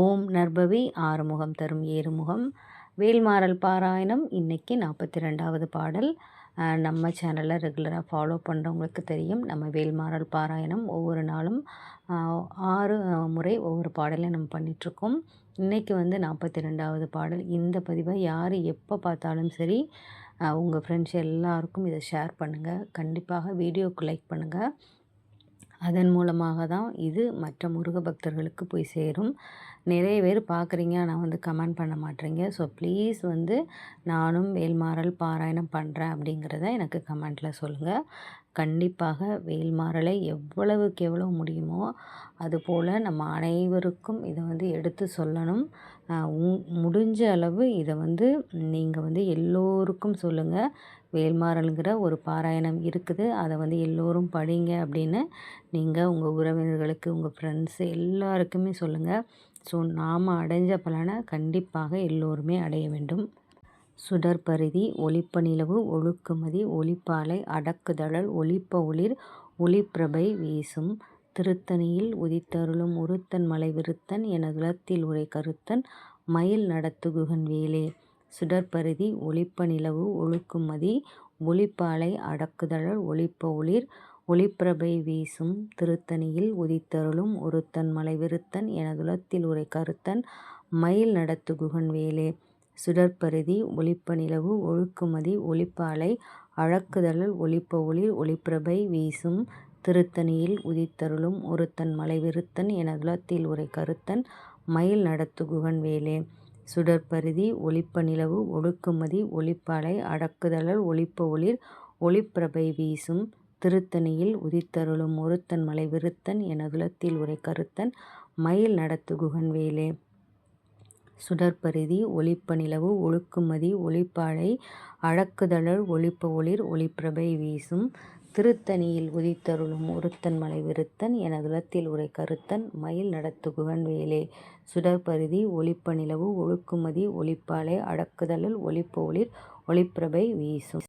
ஓம் நர்பவி ஆறுமுகம் தரும் ஏறுமுகம். வேல்மாறல் பாராயணம் இன்றைக்கி நாற்பத்தி ரெண்டாவது பாடல் நம்ம சேனலை ரெகுலராக ஃபாலோ பண்ணுறவங்களுக்கு தெரியும். நம்ம வேல்மாறல் பாராயணம் ஒவ்வொரு நாளும் ஆறு முறை ஒவ்வொரு பாடலையும் நம்ம பண்ணிகிட்ருக்கோம் இன்றைக்கி வந்து நாற்பத்தி ரெண்டாவது பாடல். இந்த பதிவை யார் எப்போ பார்த்தாலும் சரி உங்கள் ஃப்ரெண்ட்ஸ் எல்லாருக்கும் இதை ஷேர் பண்ணுங்கள் கண்டிப்பாக வீடியோவுக்கு லைக் பண்ணுங்கள் அதன் மூலமாக தான் இது மற்ற முருக பக்தர்களுக்கு போய் சேரும். நிறைய பேர் பார்க்குறீங்க நான் வந்து கமெண்ட் பண்ண மாட்டேறீங்க. ஸோ ப்ளீஸ் வந்து நானும் வேல்மாறல் பாராயணம் பண்ணுறேன் அப்படிங்கிறத எனக்கு கமெண்ட்டில் சொல்லுங்கள் கண்டிப்பாக வேல்மாறலை எவ்வளவுக்கு எவ்வளோ முடியுமோ அதுபோல் நம்ம அனைவருக்கும் இதை வந்து எடுத்து சொல்லணும். முடிஞ்ச அளவு இதை வந்து நீங்கள் வந்து எல்லோருக்கும் சொல்லுங்கள் வேல்மாறலுங்கிற ஒரு பாராயணம் இருக்குது. அதை வந்து எல்லோரும் படிங்க அப்படின்னு நீங்கள் உங்கள் உறவினர்களுக்கு உங்கள் ஃப்ரெண்ட்ஸு எல்லாருக்குமே சொல்லுங்கள் ஸோ நாம் அடைஞ்ச பலனை கண்டிப்பாக எல்லோருமே அடைய வேண்டும். சுடற்பரிதி ஒளிப்ப நிலவு ஒழுக்குமதி ஒளிப்பாலை அடக்குதழல் ஒளிப்ப ஒளிர் ஒளிப்பிரபை வீசும். திருத்தணியில் உதித்தருளும் உருத்தன் மலை விருத்தன் எனதுலத்தில் உரை கருத்தன் மயில் நடத்துகுகன் வேலே. சுடற்பருதி ஒளிப்ப நிலவு ஒழுக்குமதி ஒளிப்பாலை அடக்குதழல் ஒளிப்ப ஒளிர் ஒளிப்பிரபை வீசும் திருத்தணியில் உதித்தருளும் ஒருத்தன் மலை விருத்தன் எனதுலத்தில் உரை கருத்தன் மயில் நடத்துகுகன் வேலே. சுடற்பருதி ஒளிப்ப நிலவு ஒழுக்குமதி ஒளிப்பாலை அழக்குதழல் ஒளிப்ப ஒளிர் ஒளிப்பிரபை வீசும் திருத்தணியில் உதித்தருளும் ஒருத்தன் மலைவிருத்தன் எனதுலத்தில் உரை கருத்தன் மயில் நடத்துகுகன் வேலே. சுடற்பருதி ஒளிப்ப நிலவு ஒடுக்குமதி ஒளிப்பாலை அடக்குதழல் ஒளிப்ப ஒளிர் ஒளிப்பிரபை வீசும் திருத்தணியில் உதித்தருளும் ஒருத்தன் மலை விருத்தன் எனதுலத்தில் உரை கருத்தன் மயில் நடத்துகுகன் வேலே. சுடற்பருதி ஒளிப்ப நிலவு ஒழுக்குமதி ஒளிப்பாலை அழக்குதழல் ஒளிப்ப ஒளிர் ஒளிப்பிரபை வீசும் திருத்தணியில் உதித்தருளும் ஒருத்தன் மலை விருத்தன் எனதுலத்தில் உரை கருத்தன் மயில் நடத்துகுவன் வேலே சுடற்பருதி ஒளிப்ப நிலவு ஒழுக்குமதி ஒளிப்பாலை அடக்குதலில் ஒளிப்பொளிர் ஒளிப்பிரபை வீசும்.